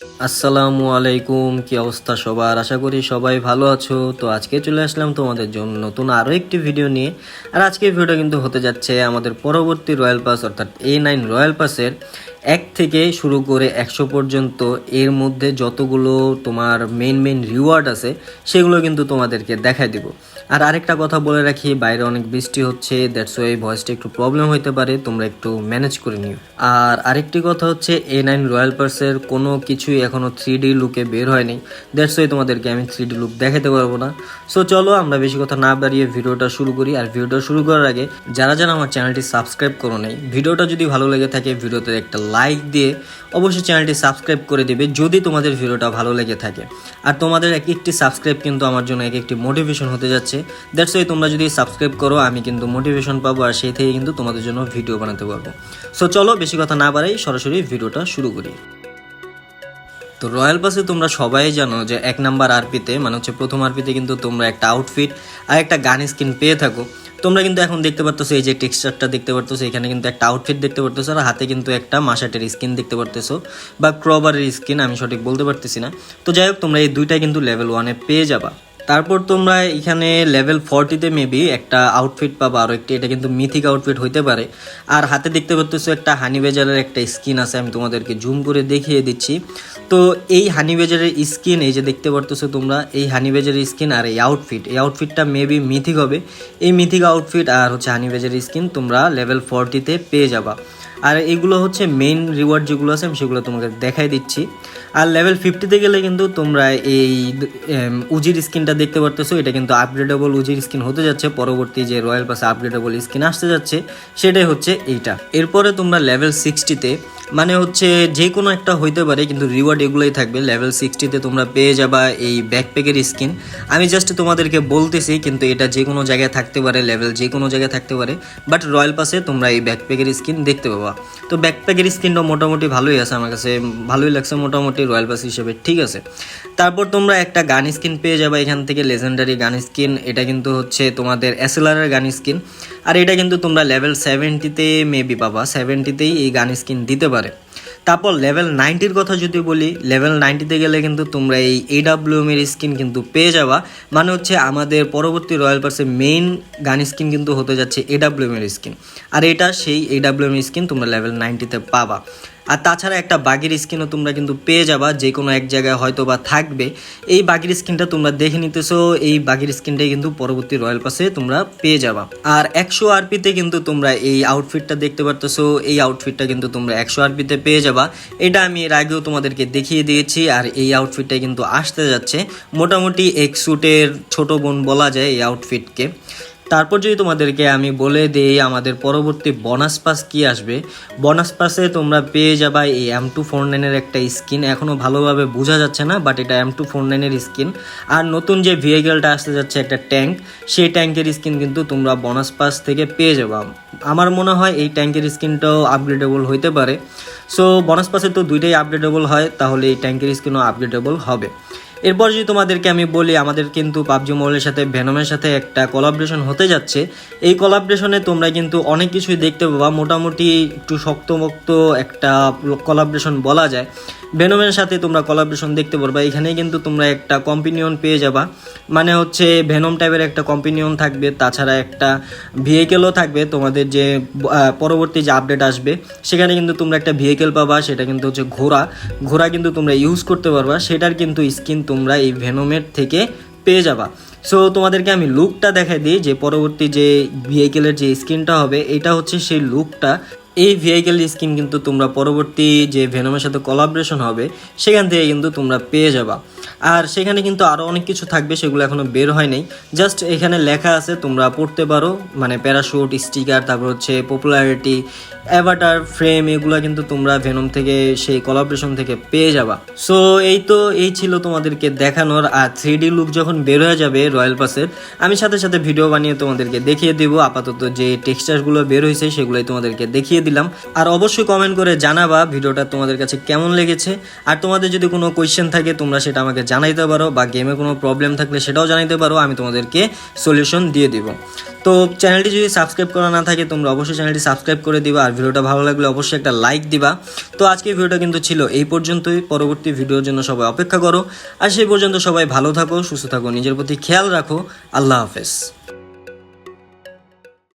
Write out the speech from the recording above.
আসসালামু আলাইকুম, কি অবস্থা সবার? আশা করি সবাই ভালো আছো। তো আজকে চলে আসলাম তোমাদের জন্য নতুন আরও একটি ভিডিও নিয়ে। আর আজকের ভিডিও কিন্তু হতে যাচ্ছে আমাদের পরবর্তী রয়্যাল পাস অর্থাৎ এ নাইন রয়্যাল পাসের এক থেকে শুরু করে একশো পর্যন্ত এর মধ্যে যতগুলো তোমার মেন মেন রিওয়ার্ড আছে, সেগুলো কিন্তু তোমাদেরকে দেখাই দিব। আর আরেকটা কথা বলে রাখি, বাইরে অনেক বৃষ্টি হচ্ছে দ্যাটস ওয়াই ভয়েসটা একটু প্রবলেম হতে পারে, তোমরা একটু ম্যানেজ করে নিও। আর আরেকটি কথা হচ্ছে এ নাইন রয়্যাল পার্সের কোনো কিছুই এখনও থ্রি ডি লুকে বের হয়নি। দ্যাটস ওয়াই তোমাদেরকে আমি থ্রি ডি লুক দেখাতে পারব না। সো চলো আমরা বেশি কথা না বাড়িয়ে ভিডিওটা শুরু করি। আর ভিডিওটা শুরু করার আগে, যারা যারা আমার চ্যানেলটি সাবস্ক্রাইব করো নাই, ভিডিওটা যদি ভালো লেগে থাকে, ভিডিওতে একটা লাইক দিয়ে অবশ্যই চ্যানেলটি সাবস্ক্রাইব করে দিবে যদি তোমাদের ভিডিওটা ভালো লেগে থাকে। আর তোমাদের এক একটি সাবস্ক্রাইব কিন্তু আমার জন্য এক একটি মোটিভেশন হতে যাচ্ছে। দ্যাটস ওয়াই তোমরা যদি সাবস্ক্রাইব করো, আমি কিন্তু মোটিভেশন পাবো আর সেই থেকে কিন্তু তোমাদের জন্য ভিডিও বানাতে পারব। সো চলো বেশি কথা না বাড়াই, সরাসরি ভিডিওটা শুরু করি। তো রয়্যাল পাসে তোমরা সবাই জানো যে এক নাম্বার আরপিতে মানে হচ্ছে প্রথম আরপিতে কিন্তু তোমরা একটা আউটফিট আর একটা গান স্কিন পেয়ে থাকো। তোমরা কিন্তু এখন দেখতে পারতেছো, এই যে টেক্সচারটা দেখতে পারতেছো, এখানে কিন্তু একটা আউটফিট দেখতে পারতেছো, আর হাতে কিন্তু একটা মাসাটের স্কিন দেখতে পারতেছো, বা ক্রবারের স্কিন আমি সঠিক বলতে পারতেছি না। তো যাই হোক, তোমরা এই দুইটা কিন্তু লেভেল ওয়ানে পেয়ে যাবা। তারপর তোমরা এখানে লেভেল ফর্টিতে মেবি একটা আউটফিট পাবা আরও একটি। এটা কিন্তু মিথিক আউটফিট হইতে পারে। আর হাতে দেখতে পারতেছো একটা হানি বেজারের একটা স্কিন আছে, আমি তোমাদেরকে জুম করে দেখিয়ে দিচ্ছি। তো এই হানি বেজারের স্কিন এই যে দেখতে পারতেছো তোমরা, এই হানি বেজারের স্কিন আর এই আউটফিট এই আউটফিটটা মেবি মিথিক হবে। এই মিথিক আউটফিট আর হচ্ছে হানি স্কিন তোমরা লেভেল ফর্টিতে পেয়ে যাবা। আর এগুলো হচ্ছে মেইন রিওয়ার্ড যেগুলো আছে, আমি সেগুলো তোমাকে দেখাই দিচ্ছি। আর লেভেল ফিফটিতে গেলে কিন্তু তোমরা এই উজির স্কিনটা দেখতে পারতেছো। এটা কিন্তু আপগ্রেডেবল উজির স্কিন হতে যাচ্ছে। পরবর্তী যে রয়্যাল পাসে আপগ্রেডেবল স্কিন আসতে যাচ্ছে, সেটাই হচ্ছে এইটা। এরপরে তোমরা লেভেল সিক্সটিতে মানে হচ্ছে যে কোনো একটা হইতে পারে, কিন্তু রিওয়ার্ড এগুলোই থাকবে। লেভেল সিক্সটিতে তোমরা পেয়ে যাবা এই ব্যাকপ্যাকের স্কিন আমি জাস্ট তোমাদেরকে বলতেছি, কিন্তু এটা যে কোনো জায়গায় থাকতে পারে লেভেল যে কোনো জায়গায় থাকতে পারে বাট রয়্যাল পাসে তোমরা এই ব্যাকপ্যাকের স্কিন দেখতে পাবা। তো ব্যাকপ্যাকের স্কিনটা মোটামুটি ভালোই আছে আমার কাছে, ভালোই লাগছে মোটামুটি রয়্যাল পাস হিসেবে, ঠিক আছে। তারপর তোমরা একটা গান স্কিন পেয়ে যাবে, এখান থেকে লেজেন্ডারি গান স্কিন এটা কিন্তু হচ্ছে তোমাদের এসএলআরের গান স্কিন আর এটা কিন্তু তোমরা লেভেল সেভেন্টিতে মেবি পাবা। সেভেন্টিতেই এই গান স্কিন দিতে পারে। তারপর লেভেল নাইনটির কথা যদি বলি লেভেল নাইনটিতে গেলে কিন্তু তোমরা এই এর স্কিন কিন্তু পেয়ে যাবা। মানে হচ্ছে আমাদের পরবর্তী রয়্যাল পার্সের মেইন গান স্কিন কিন্তু হতে যাচ্ছে এর স্কিন আর এটা সেই এডাব্লিউএম স্কিন তোমরা লেভেল নাইনটিতে পাবা। আর তাছাড়া একটা বাগের স্কিনও তোমরা কিন্তু পেয়ে যাবা যে কোনো এক জায়গায় হয়তো বা থাকবে। এই বাগের স্কিনটা তোমরা দেখে নিতেছো, এই বাগের স্কিনটাই কিন্তু পরবর্তী রয়্যাল পাসে তোমরা পেয়ে যাবা। আর একশো আরপিতে কিন্তু তোমরা এই আউটফিটটা দেখতে পারতেছো, এই আউটফিটটা কিন্তু তোমরা একশো আরপিতে পেয়ে যাবা। এটা আমি এর আগেও তোমাদেরকে দেখিয়ে দিয়েছি, আর এই আউটফিটটা কিন্তু আসতে যাচ্ছে। মোটামুটি এক্সুটের ছোট বোন বলা যায় এই আউটফিটকে তারপর যদি তোমাদেরকে আমি বলে দিই আমাদের পরবর্তী বোনাস পাস কি আসবে? বোনাস পাসে তোমরা পেয়ে যাবা এই এম টু ফোর নাইনের একটা স্কিন এখনও ভালোভাবে বোঝা যাচ্ছে না বাট এটা এম টু ফোর নাইনের স্কিন আর নতুন যে ভেহিকেলটা আসতে যাচ্ছে একটা ট্যাঙ্ক সেই ট্যাঙ্কের স্কিন কিন্তু তোমরা বোনাস পাস থেকে পেয়ে যাবা। আমার মনে হয় এই ট্যাঙ্কের স্কিনটাও আপগ্রেডেবল হইতে পারে। সো বোনাস পাসে তো দুইটাই আপগ্রেডেবল হয়, তাহলে এই ট্যাঙ্কের স্কিনও আপগ্রেডেবল হবে। এরপর যদি তোমাদেরকে আমি বলি, আমাদের কিন্তু পাবজি মোবাইলের সাথে ভেনমের সাথে একটা কোলাবরেশন হতে যাচ্ছে। এই কোলাবরেশনে তোমরা কিন্তু অনেক কিছুই দেখতে পাবা। মোটামুটি একটু শক্তমক্ত একটা কোলাবরেশন বলা যায়। ভেনমের সাথে তোমরা কোলাবরেশন দেখতে পারবা। এখানে কিন্তু তোমরা একটা কম্পিনিয়ন পেয়ে যাবা। মানে হচ্ছে ভেনম টাইপের একটা কম্পিনিয়ন থাকবে, তাছাড়া একটা ভেহিকেলও থাকবে তোমাদের যে পরবর্তী যে আপডেট আসবে, সেখানে কিন্তু তোমরা একটা ভেহিকেল পাবা, সেটা কিন্তু হচ্ছে ঘোড়া। ঘোড়া কিন্তু তোমরা ইউজ করতে পারবা, সেটার কিন্তু স্কিন তোমরা এই ভেনমের থেকে পেয়ে যাবা। সো তোমাদেরকে আমি লুকটা দেখাই দিই, যে পরবর্তী যে ভেহিকেলের যে স্কিনটা হবে, এটা হচ্ছে সেই লুকটা এই ভেহিকেল স্কিন কিন্তু তোমরা পরবর্তী যে ভেনমের সাথে কোলাবরেশন হবে, সেখান থেকে কিন্তু তোমরা পেয়ে যাবা। আর সেখানে কিন্তু আরও অনেক কিছু থাকবে, সেগুলো এখনও বের হয় নাই। জাস্ট এখানে লেখা আছে, তোমরা পড়তে পারো মানে প্যারাশুট স্টিকার তারপর হচ্ছে পপুলারিটি অ্যাভাটার ফ্রেম এগুলো কিন্তু তোমরা ভেনম থেকে, সেই কোলাবরেশন থেকে পেয়ে যাবা। সো এই তো, এই ছিল তোমাদেরকে দেখানোর, আর থ্রি ডি লুক যখন বের হয়ে যাবে রয়্যাল পাসের আমি সাথে সাথে ভিডিও বানিয়ে তোমাদেরকে দেখিয়ে দেবো। আপাতত যে টেক্সচারগুলো বের হয়েছে, সেগুলোই তোমাদেরকে দেখিয়ে দিলাম। আর অবশ্যই কমেন্ট করে জানাবা ভিডিওটা তোমাদের কাছে কেমন লেগেছে। আর তোমাদের যদি কোনো কোয়েশ্চেন থাকে, তোমরা সেটা আমাকে জানাইতে পারো বা গেমে কোনো প্রবলেম থাকলে সেটাও জানাইতে পারো, আমি তোমাদেরকে সলিউশন দিয়ে দিব। তো চ্যানেলটি যদি সাবস্ক্রাইব করা না থাকে, তোমরা অবশ্যই চ্যানেলটি সাবস্ক্রাইব করে দিবা। আর ভিডিওটা ভালো লাগলে অবশ্যই একটা লাইক দিবা। তো আজকের ভিডিওটা কিন্তু ছিল এই পর্যন্তই। পরবর্তী ভিডিওর জন্য সবাই অপেক্ষা করো। আর সেই পর্যন্ত সবাই ভালো থাকো, সুস্থ থাকো, নিজের প্রতি খেয়াল রাখো। আল্লাহ হাফেজ।